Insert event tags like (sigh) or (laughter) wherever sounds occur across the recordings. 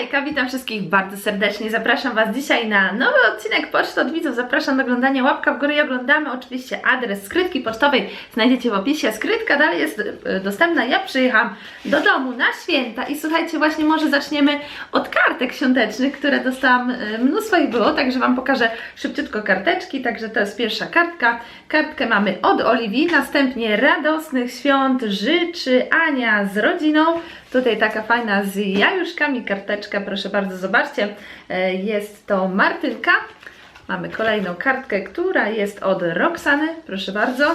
Hejka, witam wszystkich bardzo serdecznie. Zapraszam Was dzisiaj na nowy odcinek Poczty od Widzów. Zapraszam do oglądania łapka w górę i oglądamy oczywiście adres skrytki pocztowej. Znajdziecie w opisie. Skrytka dalej jest e, dostępna. Ja przyjechałam do domu na święta i słuchajcie, właśnie może zaczniemy od kartek świątecznych, które dostałam. e, Mnóstwo ich było, także Wam pokażę szybciutko karteczki. Także to jest pierwsza kartka. Kartkę mamy od Oliwii, następnie radosnych świąt życzy Ania z rodziną. Tutaj taka fajna z jajuszkami karteczka, proszę bardzo, zobaczcie. E, Jest to Martynka. Mamy kolejną kartkę, która jest od Roxany, proszę bardzo.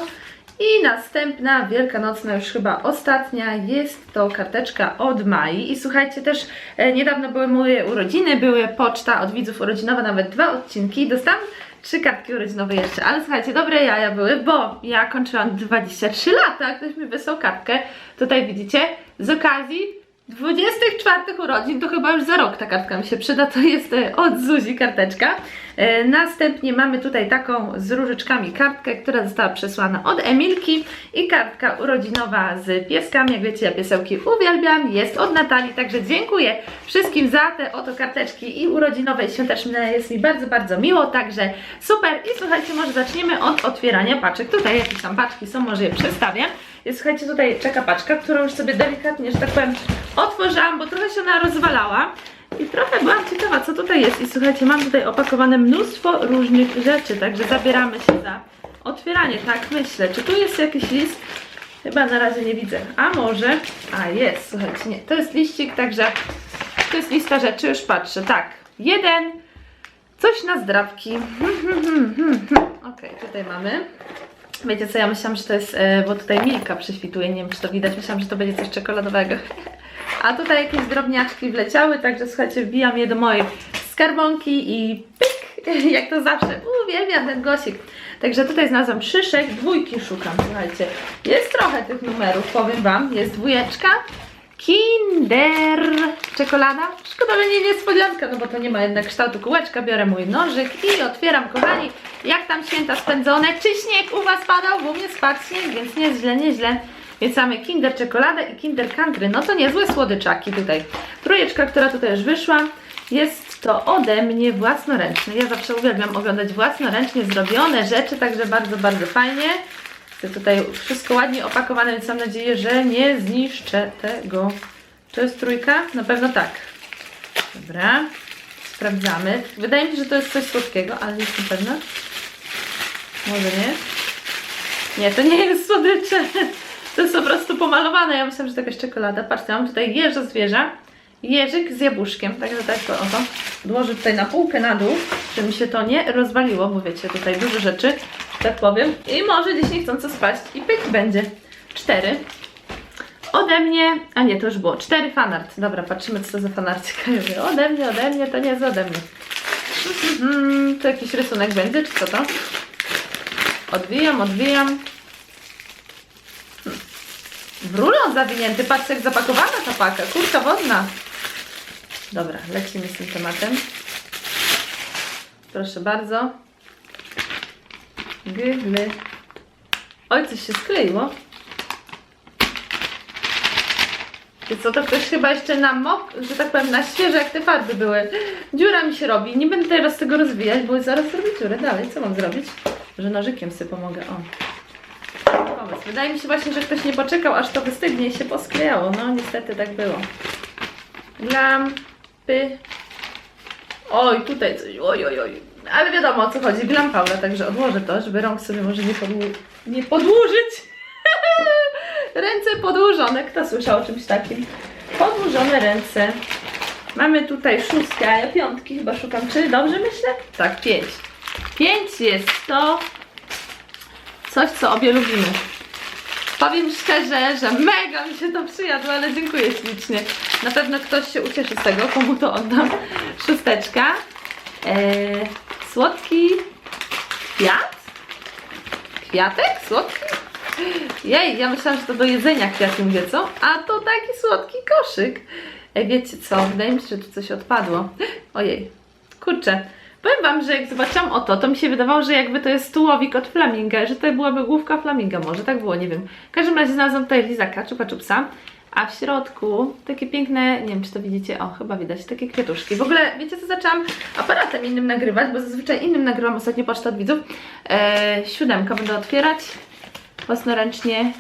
I następna, wielkanocna, już chyba ostatnia, jest to karteczka od Mai. I słuchajcie, też e, niedawno były moje urodziny, były poczta od widzów urodzinowa, nawet dwa odcinki. Dostałam trzy kartki urodzinowe jeszcze, ale słuchajcie, dobre jaja były, bo ja kończyłam 23 lata, ktoś mi wysłał kartkę. Tutaj widzicie, z okazji 24 urodzin, to chyba już za rok ta kartka mi się przyda, to jest e, od Zuzi karteczka. E, Następnie mamy tutaj taką z różyczkami kartkę, która została przesłana od Emilki i kartka urodzinowa z pieskami, jak wiecie ja piesełki uwielbiam, jest od Natalii, także dziękuję wszystkim za te oto karteczki i urodzinowe i świąteczne, jest mi bardzo, bardzo miło, także super i słuchajcie, może zaczniemy od otwierania paczek, tutaj jakieś tam paczki są, może je przedstawię. Jest, słuchajcie, tutaj czeka paczka, którą już sobie delikatnie, że tak powiem, otworzyłam, bo trochę się ona rozwalała. I trochę byłam ciekawa, co tutaj jest. I słuchajcie, mam tutaj opakowane mnóstwo różnych rzeczy, także zabieramy się za otwieranie. Tak, myślę. Czy tu jest jakiś list? Chyba na razie nie widzę. A może? A jest, słuchajcie, nie. To jest liścik, także to jest lista rzeczy, już patrzę. Tak, jeden, coś na zdrawki. (laughs) Okej, tutaj mamy. Wiecie co, ja myślałam, że to jest, e, bo tutaj Milka prześwituje, nie wiem czy to widać, myślałam, że to będzie coś czekoladowego. A tutaj jakieś drobniaczki wleciały, także słuchajcie, wbijam je do mojej skarbonki i pyk, (laughs) jak to zawsze, uwielbiam ten głosik. Także tutaj znalazłam szyszek, dwójki szukam, słuchajcie. Jest trochę tych numerów, powiem Wam, jest dwójeczka, Kinder czekolada. Szkoda, że nie niespodzianka, no bo to nie ma jednak kształtu kółeczka. Biorę mój nożyk i otwieram, kochani. Jak tam święta spędzone? Czy śnieg u Was padał? Bo u mnie spadł śnieg, więc nieźle, nieźle. Więc mamy Kinder czekoladę i Kinder Country. No to niezłe słodyczaki tutaj. Trójeczka, która tutaj już wyszła. Jest to ode mnie własnoręczne. Ja zawsze uwielbiam oglądać własnoręcznie zrobione rzeczy, także bardzo, bardzo fajnie. Jest tutaj wszystko ładnie opakowane, więc mam nadzieję, że nie zniszczę tego. To jest trójka? Na pewno tak. Dobra. Sprawdzamy. Wydaje mi się, że to jest coś słodkiego, ale nie jestem pewna. Może nie? Nie, to nie jest słodycze. To jest po prostu pomalowane. Ja myślałam, że to jakaś czekolada. Patrzcie, mam tutaj jeża zwierza. Jeżyk z jabłuszkiem. Także tak to oto. Odłożę tutaj na półkę na dół, żeby mi się to nie rozwaliło, bo wiecie, tutaj dużo rzeczy, tak powiem. I może gdzieś niechcąco spaść. I pyk będzie. Cztery. Ode mnie, a nie, to już było. Cztery fanart. Dobra, patrzymy, co to za fanarcik. Ode mnie, ode mnie, to nie jest ode mnie. Mhm, to jakiś rysunek będzie, czy co to? Odwijam, odwijam. W rulon zawinięty, patrzcie jak zapakowana ta paka, kurka wodna. Dobra, lecimy z tym tematem. Proszę bardzo. Gygly. Oj, coś się skleiło. Wiecie co, to ktoś chyba jeszcze na mok, że tak powiem, na świeże jak te farby były. Dziura mi się robi. Nie będę teraz tego rozwijać, bo zaraz robię dziurę. Dalej, co mam zrobić? Że nożykiem sobie pomogę. O. Wydaje mi się właśnie, że ktoś nie poczekał, aż to wystygnie i się posklejało. No, niestety tak było. Lampy. Oj, tutaj coś. Oj, oj, oj. Ale wiadomo o co chodzi. Glam Paula, także odłożę to, żeby rąk sobie może nie, podłu- nie podłużyć. (laughs) Ręce podłużone. Kto słyszał o czymś takim? Podłużone ręce. Mamy tutaj szóstkę, a ja piątki chyba szukam. Czy dobrze myślę? Tak, pięć. Pięć jest to coś, co obie lubimy. Powiem szczerze, że mega mi się to przyjadło, ale dziękuję ślicznie. Na pewno ktoś się ucieszy z tego, komu to oddam. Szósteczka. Eee, słodki kwiat? Kwiatek? Słodki? Jej, ja myślałam, że to do jedzenia kwiaty mówię, co? A to taki słodki koszyk. Ej, wiecie co? Wydaje mi się, że tu coś odpadło. Ojej, kurczę. Powiem wam, że jak zobaczyłam o to, to mi się wydawało, że jakby to jest tułowik od flaminga, że to byłaby główka flaminga, może tak było, nie wiem. W każdym razie znalazłam tutaj lizaka, czupa czupsa, a w środku takie piękne, nie wiem czy to widzicie, o chyba widać, takie kwiatuszki. W ogóle wiecie co, zaczęłam aparatem innym nagrywać, bo zazwyczaj innym nagrywam ostatnio pocztę od widzów. E, siódemkę będę otwierać własnoręcznie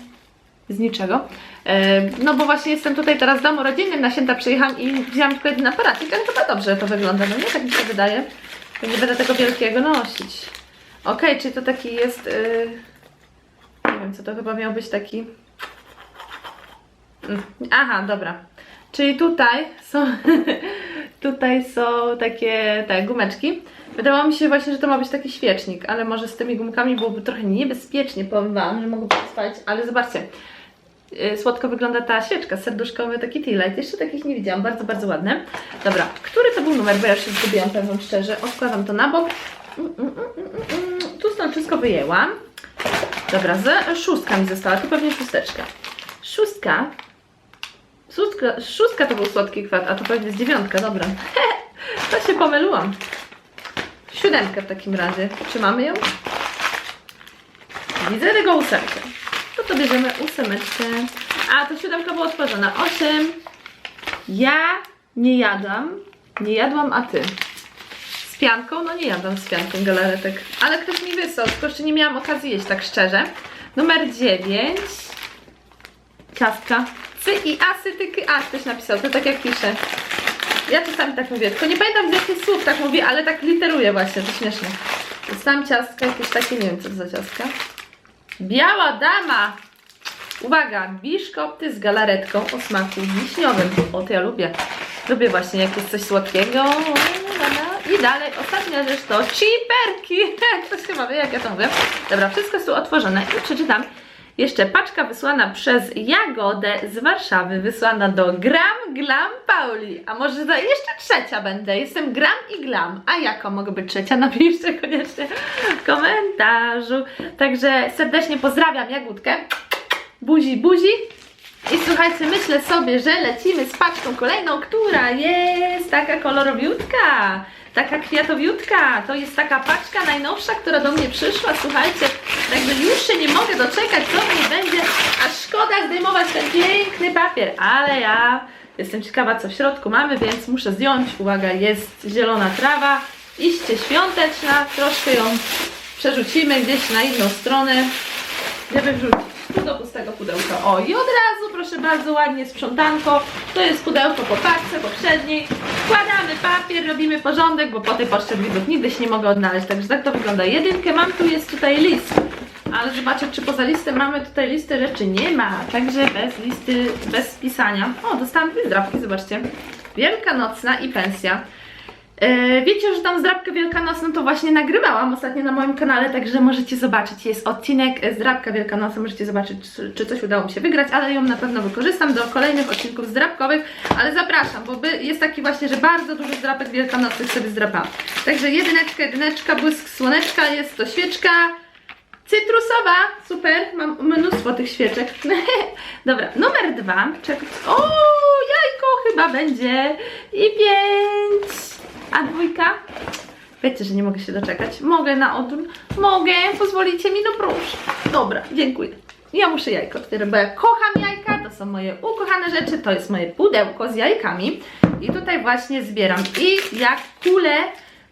z niczego. E, no bo właśnie jestem tutaj teraz w domu rodzinnym, na święta przyjechałam i wzięłam tylko jeden aparacik, ale chyba dobrze to wygląda, no nie? Tak mi się wydaje. To nie będę tego wielkiego nosić. Okej, czyli to taki jest... y, nie wiem, co to chyba miał być taki... Mm, Aha, dobra. Czyli tutaj są... (laughs) tutaj są takie te gumeczki. Wydawało mi się właśnie, że to ma być taki świecznik, ale może z tymi gumkami byłoby trochę niebezpiecznie, powiem Wam, że mogą spalić, ale zobaczcie. Yy, Słodko wygląda ta świeczka, serduszkowy taki tea light. Jeszcze takich nie widziałam, bardzo, bardzo ładne. Dobra, który to był numer, bo ja już się zgubiłam, powiem szczerze. Odkładam to na bok. Mm, mm, mm. Tu stąd wszystko wyjęłam. Dobra, z szóstka mi została, to pewnie szósteczka. Szóstka. Szóstka, szóstka to był słodki kwat, a to pewnie jest dziewiątka, dobra. (laughs) to się pomyliłam. Siódemkę w takim razie. Czy mamy ją? Widzę tego ósemkę. To bierzemy ósemeczkę. A, to siódemka była otworzona. Osiem. Ja nie jadłam. Nie jadłam, a ty? Z pianką? No nie jadłam z pianką galaretek. Ale ktoś mi wysłał, tylko jeszcze nie miałam okazji jeść, tak szczerze. Numer dziewięć. Ciastka. Cy i asy, tyky, a ktoś napisał, to tak jak pisze. Ja czasami tak mówię, tylko nie pamiętam z jakich słów tak mówię, ale tak literuję właśnie, to śmieszne. Dostałam ciastka, jakieś takie, nie wiem co to za ciastka. Biała dama! Uwaga, biszkopty z galaretką o smaku wiśniowym. O, to ja lubię. Lubię właśnie, jak jest coś słodkiego. I dalej, ostatnia rzecz to chiperki. Ktoś chyba wie, jak ja to mówię. Dobra, wszystko jest tu otworzone i przeczytam. Jeszcze paczka wysłana przez Jagodę z Warszawy, wysłana do Gram Glam Pauli. A może za jeszcze trzecia będę? Jestem Gram i Glam. A jako mogę być trzecia? (laughs) Napiszcie koniecznie w komentarzu. Także serdecznie pozdrawiam Jagódkę. Buzi, buzi. I słuchajcie, myślę sobie, że lecimy z paczką kolejną, która jest taka kolorowiutka, taka kwiatowiutka. To jest taka paczka najnowsza, która do mnie przyszła. Słuchajcie, jakby już się nie mogę doczekać, co w niej będzie. A szkoda zdejmować ten piękny papier, ale ja jestem ciekawa, co w środku mamy, więc muszę zdjąć. Uwaga, jest zielona trawa, iście świąteczna, troszkę ją przerzucimy gdzieś na inną stronę, żeby wrzucić do pustego pudełka. O, i od razu, proszę bardzo, ładnie sprzątanko. To jest pudełko po paczce poprzedniej. Wkładamy papier, robimy porządek, bo po tej poczcie widzów nigdy się nie mogę odnaleźć. Także tak to wygląda. Jedynkę mam, tu jest tutaj list. Ale zobaczcie, czy poza listem mamy tutaj listę rzeczy. Nie ma. Także bez listy, bez pisania. O, dostałam dwie zdrabki, zobaczcie. Wielkanocna i pensja. E, Wiecie, że tam zdrabkę wielkanocną to właśnie nagrywałam ostatnio na moim kanale, także możecie zobaczyć. Jest odcinek e, zdrabka wielkanocna, możecie zobaczyć, czy- coś udało mi się wygrać, ale ją na pewno wykorzystam do kolejnych odcinków zdrabkowych, ale zapraszam, bo jest taki właśnie, że bardzo dużo zdrabek wielkanocnych sobie zdrapałam. Także jedyneczka, jedyneczka, błysk słoneczka, jest to świeczka, Cytrusowa, super, mam mnóstwo tych świeczek. (laughs) Dobra, numer dwa. Czek... O, jajko chyba będzie. I pięć. A dwójka? Wiecie, że nie mogę się doczekać. Mogę na odwrót. Mogę, pozwolicie mi, no proszę. Dobra, dziękuję. Ja muszę jajko otwierać, bo ja kocham jajka, to są moje ukochane rzeczy, to jest moje pudełko z jajkami. I tutaj właśnie zbieram. I jak kule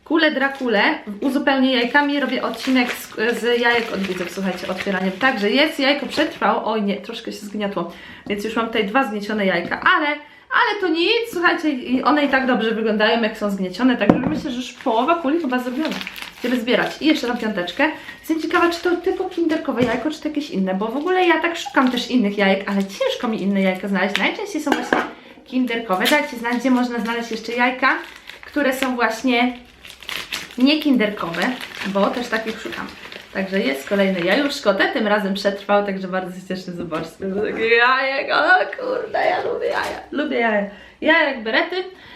Kule Drakule uzupełnię jajkami, robię odcinek z, z jajek od widzów, słuchajcie, otwieraniem. Także jest, jajko przetrwało, oj nie, troszkę się zgniotło, więc już mam tutaj dwa zgniecione jajka, ale, ale to nic, słuchajcie, one i tak dobrze wyglądają, jak są zgniecione, także myślę, że już połowa kuli chyba zrobiona. Żeby zbierać. I jeszcze tam piąteczkę. Jestem ciekawa, czy to typu kinderkowe jajko, czy to jakieś inne, bo w ogóle ja tak szukam też innych jajek, ale ciężko mi inne jajka znaleźć. Najczęściej są właśnie kinderkowe. Dajcie znać, gdzie można znaleźć jeszcze jajka, które są właśnie nie kinderkowe, bo też takich szukam. Także jest kolejny jajuszko, te tym razem przetrwał, także bardzo się cieszę, takie jajek, o kurde, ja lubię jaja, lubię jaja, jajek, berety.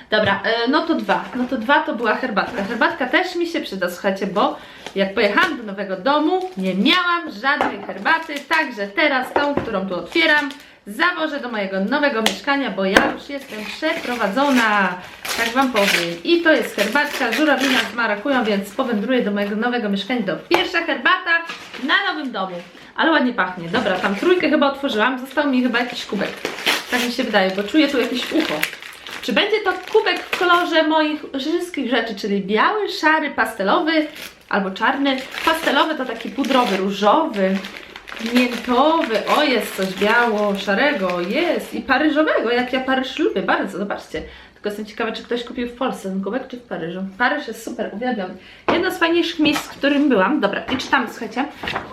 Dobra, e, no to dwa, no to dwa to była herbatka, herbatka też mi się przyda, słuchajcie, bo jak pojechałam do nowego domu, nie miałam żadnej herbaty, także teraz tą, którą tu otwieram, zawożę do mojego nowego mieszkania, bo ja już jestem przeprowadzona, tak Wam powiem. I to jest herbatka żurawina z marakują, więc powędruję do mojego nowego mieszkania. To pierwsza herbata na nowym domu. Ale ładnie pachnie. Dobra, tam trójkę chyba otworzyłam, został mi chyba jakiś kubek. Tak mi się wydaje, bo czuję tu jakieś ucho. Czy będzie to kubek w kolorze moich wszystkich rzeczy, czyli biały, szary, pastelowy albo czarny. Pastelowy to taki pudrowy, różowy, miętowy. O, jest coś biało, szarego, jest i paryżowego, jak ja Paryż lubię bardzo, zobaczcie. Tylko jestem ciekawa, czy ktoś kupił w Polsce ten kubek, czy w Paryżu. Paryż jest super, uwielbiam. Jedno z fajniejszych miejsc, w którym byłam. Dobra, i czytamy, słuchajcie.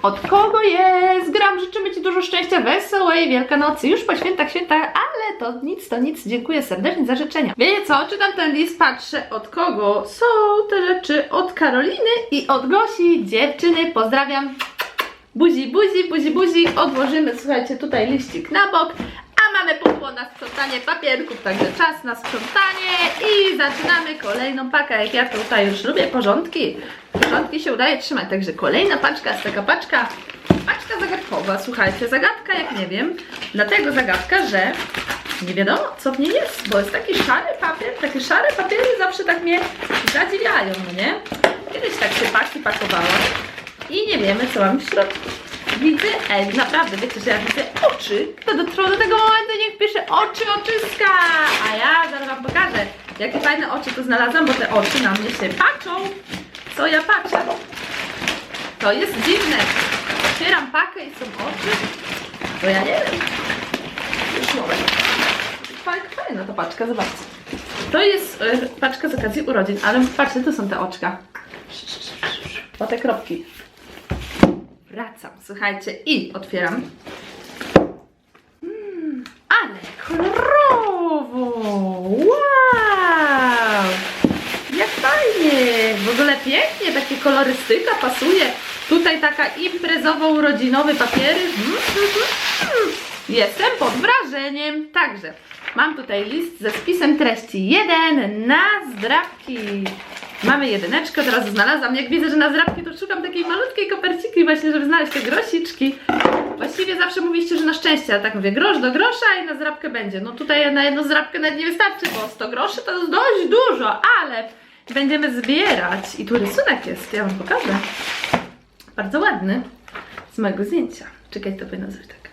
Od kogo jest? Gram, życzymy Ci dużo szczęścia, wesołej Wielkanocy. Już po świętach, świętach, ale to nic, to nic. Dziękuję serdecznie za życzenia. Wiecie co? Czytam ten list, patrzę od kogo są te rzeczy. Od Karoliny i od Gosi, dziewczyny. Pozdrawiam. Buzi, buzi, buzi, buzi. Odłożymy, słuchajcie, tutaj liścik na bok. A mamy pudło na sprzątanie papierków, także czas na sprzątanie i zaczynamy kolejną pakę. Jak ja tutaj już lubię porządki, porządki się udaje trzymać. Także kolejna paczka, jest taka paczka, paczka zagadkowa. Słuchajcie, zagadka jak nie wiem, dlatego zagadka, że nie wiadomo co w niej jest, bo jest taki szary papier, takie szare papiery zawsze tak mnie zadziwiają, no nie? Kiedyś tak się paki pakowałam i nie wiemy co mam w środku. Widzę, ej, naprawdę, wiecie, że ja widzę oczy. Kto dotrwał do tego momentu, niech pisze oczy, oczyska. A ja zaraz wam pokażę, jakie fajne oczy tu znalazłam, bo te oczy na mnie się patrzą. Co ja patrzę? To jest dziwne. Otwieram pakę i są oczy. To ja nie wiem. Już moment. Fajna, ta paczka, zobaczcie. To jest e, paczka z okazji urodzin, ale patrzcie, tu są te oczka. O te kropki. Wracam, słuchajcie, i otwieram. Mm, ale kolorowo! Wow! Jak fajnie! W ogóle pięknie, takie kolorystyka pasuje. Tutaj taka imprezowo-urodzinowy papiery. Mm, mm, mm. Jestem pod wrażeniem. Także mam tutaj list ze spisem treści. Jeden na zdrabki. Mamy jedyneczkę, teraz znalazłam. Jak widzę, że na zdrabki, to szukam takiej malutkiej koperciki właśnie, żeby znaleźć te grosiczki. Właściwie zawsze mówiliście, że na szczęście, ale tak mówię, grosz do grosza i na zdrabkę będzie. No tutaj na jedną zdrabkę nawet nie wystarczy, bo 100 groszy to jest dość dużo, ale będziemy zbierać. I tu rysunek jest, ja wam pokażę. Bardzo ładny. Z mojego zdjęcia. Czekaj, to powinno zrobić tak.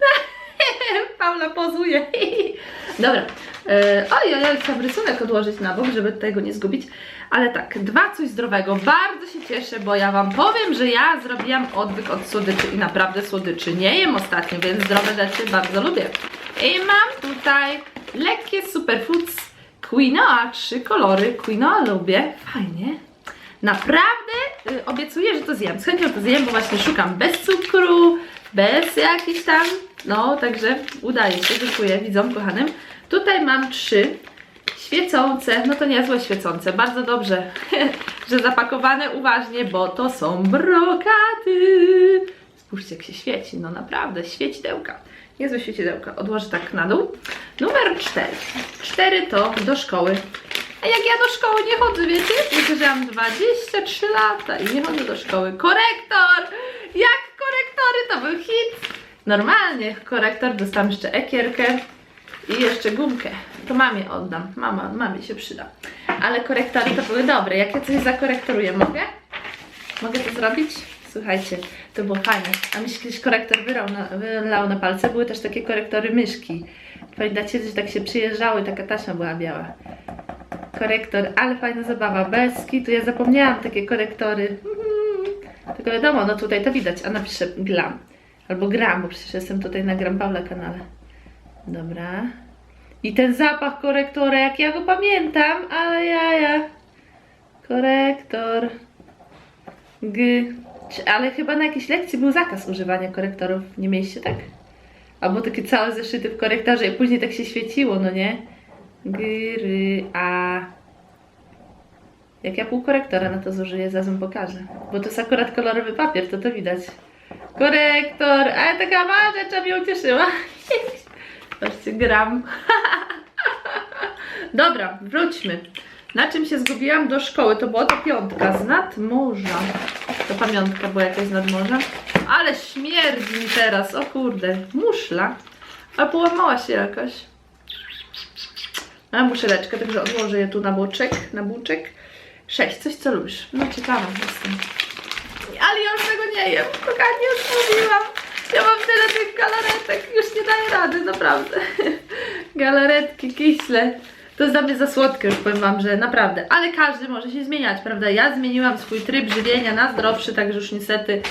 (laughs) Paula pozuje. (laughs) Dobra. E, oj, oj, oj, trzeba rysunek odłożyć na bok, żeby tego nie zgubić. Ale tak, dwa coś zdrowego. Bardzo się cieszę, bo ja Wam powiem, że ja zrobiłam odwyk od słodyczy i naprawdę słodyczy nie jem ostatnio, więc zdrowe rzeczy bardzo lubię. I mam tutaj lekkie superfoods quinoa, trzy kolory. Quinoa lubię, fajnie. Naprawdę y, obiecuję, że to zjem. Z chęcią to zjem, bo właśnie szukam bez cukru, bez jakichś tam, no także udaje się, dziękuję widzom kochanym. Tutaj mam trzy świecące, no to niezłe świecące, bardzo dobrze, (laughs) że zapakowane uważnie, bo to są brokaty. Spójrzcie jak się świeci, no naprawdę, świecidełka. Niezłe świecidełka, odłożę tak na dół. Numer cztery. Cztery to do szkoły. A jak ja do szkoły nie chodzę, wiecie? Wiecie, że mam 23 lata i nie chodzę do szkoły. Korektor! Jak korektory to był hit! Normalnie korektor, dostałam jeszcze ekierkę i jeszcze gumkę. To mamie oddam. Mama, mamie się przyda. Ale korektory to były dobre. Jak ja coś zakorektoruję, mogę? Mogę to zrobić? Słuchajcie, to było fajne. A mi się kiedyś korektor wylał na, wylał na palce. Były też takie korektory myszki. Pamiętacie, że tak się przyjeżdżały, taka taśma była biała. Korektor, ale fajna zabawa. Bez kitu, ja zapomniałam takie korektory. Mhm. Tylko wiadomo, no tutaj to widać, a napiszę glam. Albo gram, bo przecież jestem tutaj na Gram Paula kanale. Dobra. I ten zapach korektora, jak ja go pamiętam, ale ja, ja. Korektor. G. Ale chyba na jakiejś lekcji był zakaz używania korektorów. Nie mieliście tak? Albo takie całe zeszyty w korektorze i później tak się świeciło, no nie? G, ry, a. Jak ja pół korektora na to zużyję, zaraz wam pokażę. Bo to jest akurat kolorowy papier, to to widać. Korektor, ale taka mała rzecz a mnie ucieszyła. (laughs) Zobaczcie, gram. (laughs) Dobra, wróćmy. Na czym się zgubiłam do szkoły? To była to piątka z nadmorza. To pamiątka była jakaś z nadmorza. Ale śmierdzi mi teraz, o kurde. Muszla. A połamała się jakaś. Mam muszeleczkę, także odłożę je tu na boczek, na buczek. Sześć, coś co lubisz. No ciekawa jestem. Ale ja już tego nie jem, kochani, już mówiłam. Ja mam tyle tych galaretek, już nie daję rady, naprawdę. (laughs) Galaretki, kiśle. To jest dla mnie za słodkie, już powiem wam, że naprawdę. Ale każdy może się zmieniać, prawda? Ja zmieniłam swój tryb żywienia na zdrowszy, także już niestety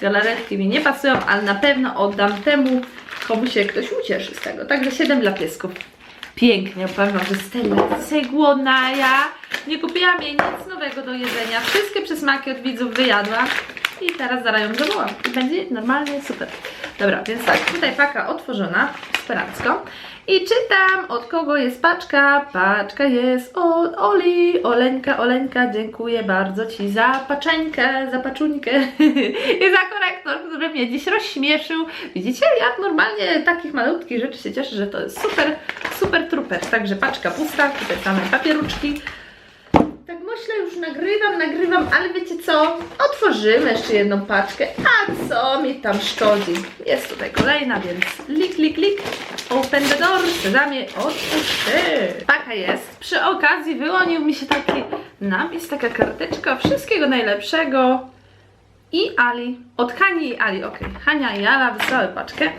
galaretki mi nie pasują, ale na pewno oddam temu, komu się ktoś ucieszy z tego. Także 7 dla piesków. Pięknie, powiem wam, że Stella jest dzisiaj głodna, ja nie kupiłam jej nic nowego do jedzenia. Wszystkie przysmaki od widzów wyjadłam i teraz zaraz ją zawołam i będzie normalnie super. Dobra, więc tak, tutaj paka otworzona, superancko. I czytam, od kogo jest paczka. Paczka jest od Oli. Oleńka, Oleńka, dziękuję bardzo Ci za paczeńkę, za paczuńkę (laughs) i za korektor, który mnie dziś rozśmieszył. Widzicie, jak normalnie takich malutkich rzeczy się cieszę, że to jest super, super truper. Także paczka pusta, tutaj same papieruczki. Już nagrywam, nagrywam, ale wiecie co? Otworzymy jeszcze jedną paczkę. A co mi tam szkodzi? Jest tutaj kolejna, więc lik, lik, lik. Open the door. Sezamie, otwórz. Taka jest. Przy okazji wyłonił mi się taki napis, taka karteczka. Wszystkiego najlepszego. I Ali. Od Hani i Ali, ok. Hania i Ala wysyłały paczkę.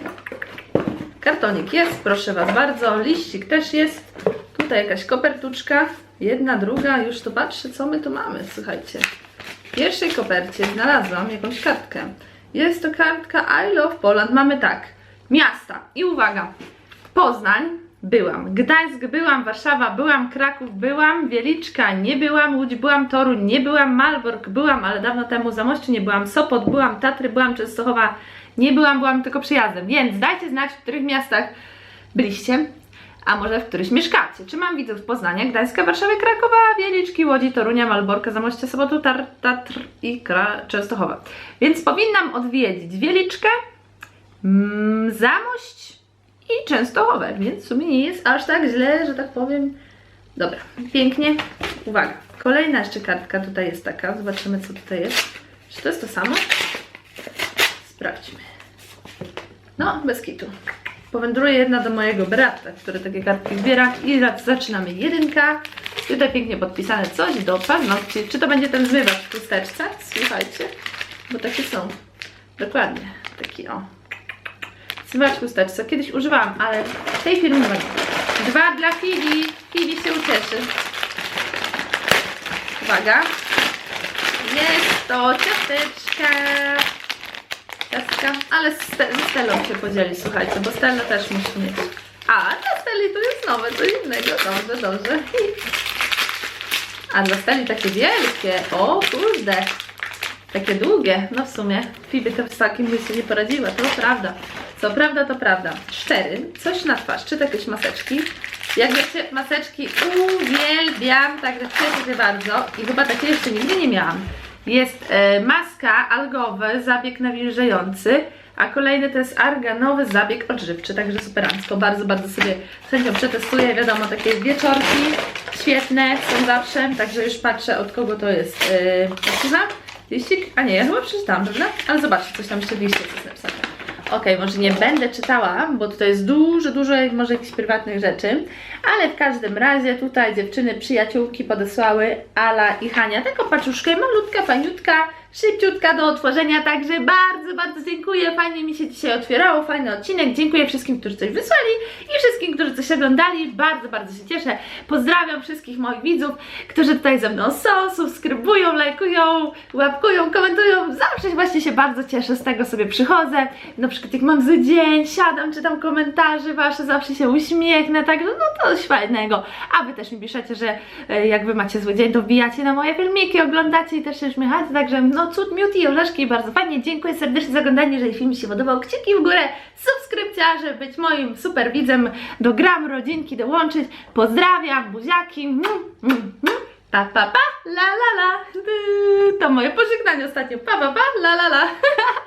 Kartonik jest, proszę Was bardzo. Liścik też jest. Tutaj jakaś kopertuczka. Jedna, druga. Już tu patrzę, co my tu mamy. Słuchajcie. W pierwszej kopercie znalazłam jakąś kartkę. Jest to kartka I Love Poland. Mamy tak. Miasta. I uwaga. Poznań byłam. Gdańsk byłam. Warszawa byłam. Kraków byłam. Wieliczka nie byłam. Łódź byłam. Toruń nie byłam. Malbork byłam, ale dawno temu Zamościu nie byłam. Sopot byłam. Tatry byłam. Częstochowa nie byłam. Byłam tylko przyjazdem. Więc dajcie znać, w których miastach byliście. A może w któryś mieszkacie? Czy mam widzów Poznania, Gdańska, Warszawy, Krakowa, Wieliczki, Łodzi, Torunia, Malborka, Zamościa, Sobotu, Tatr i Kra Częstochowa. Więc powinnam odwiedzić Wieliczkę, mm, Zamość i Częstochowę, więc w sumie nie jest aż tak źle, że tak powiem. Dobra, pięknie. Uwaga, kolejna jeszcze kartka tutaj jest taka. Zobaczymy, co tutaj jest. Czy to jest to samo? Sprawdźmy. No, bez kitu. Powędruje jedna do mojego brata, który takie kartki zbiera. I za- zaczynamy jedynka. Tutaj pięknie podpisane coś do paznokci. Czy to będzie ten zmywacz w chusteczce? Słuchajcie, bo takie są. Dokładnie. Taki o. Zmywacz w chusteczce. Kiedyś używałam, ale w tej firmy nie ma. Dwa dla Fibi. Fibi się ucieszy. Uwaga. Jest to ciasteczka. Ale z, ze się podzieli, słuchajcie, bo Stella też musi mieć. A, dla Steli to jest nowe, co innego, dobrze, dobrze. A dla Steli takie wielkie, o kurde, takie długie, no w sumie. Fiby to z takim by się nie poradziła, to prawda. Co prawda, to prawda. Cztery, coś na twarz, czy jakieś maseczki? Jak wiecie, maseczki uwielbiam, cieszę się bardzo i chyba takie jeszcze nigdy nie miałam. Jest e, maska algowy, zabieg nawilżający, a kolejny to jest arganowy zabieg odżywczy, także superancko. Bardzo, bardzo sobie z chęcią przetestuję. Wiadomo, takie wieczorki świetne są zawsze, także już patrzę od kogo to jest. Nazywa? Liścik? A nie, ja chyba przeczytałam, prawda? Ale zobaczcie, coś tam jeszcze liście jest. Okej, może nie będę czytała, bo tutaj jest dużo, dużo może jakichś prywatnych rzeczy, ale w każdym razie tutaj dziewczyny, przyjaciółki podesłały Ala i Hania. Taką paczuszkę, malutka, fajniutka, szybciutka do otworzenia, także bardzo, bardzo dziękuję, fajnie mi się dzisiaj otwierało, fajny odcinek, dziękuję wszystkim, którzy coś wysłali i wszystkim, którzy coś oglądali, bardzo, bardzo się cieszę, pozdrawiam wszystkich moich widzów, którzy tutaj ze mną są, subskrybują, lajkują, łapkują, komentują, zawsze właśnie się bardzo cieszę, z tego sobie przychodzę, na przykład jak mam zły dzień, siadam, czytam komentarze wasze, zawsze się uśmiechnę, także no to coś fajnego, a wy też mi piszecie, że e, jak wy macie zły dzień, to wbijacie na moje filmiki, oglądacie i też się uśmiechacie, także no cud, miód i orzeszki, bardzo fajnie, dziękuję serdecznie za oglądanie, jeżeli film mi się podobał, kciuki w górę, subskrypcja, żeby być moim super widzem, do gram rodzinki dołączyć, pozdrawiam, buziaki. Pa, pa, pa, la, la, la. To moje pożegnanie ostatnio. Pa, pa, pa, la, la, la. (laughs)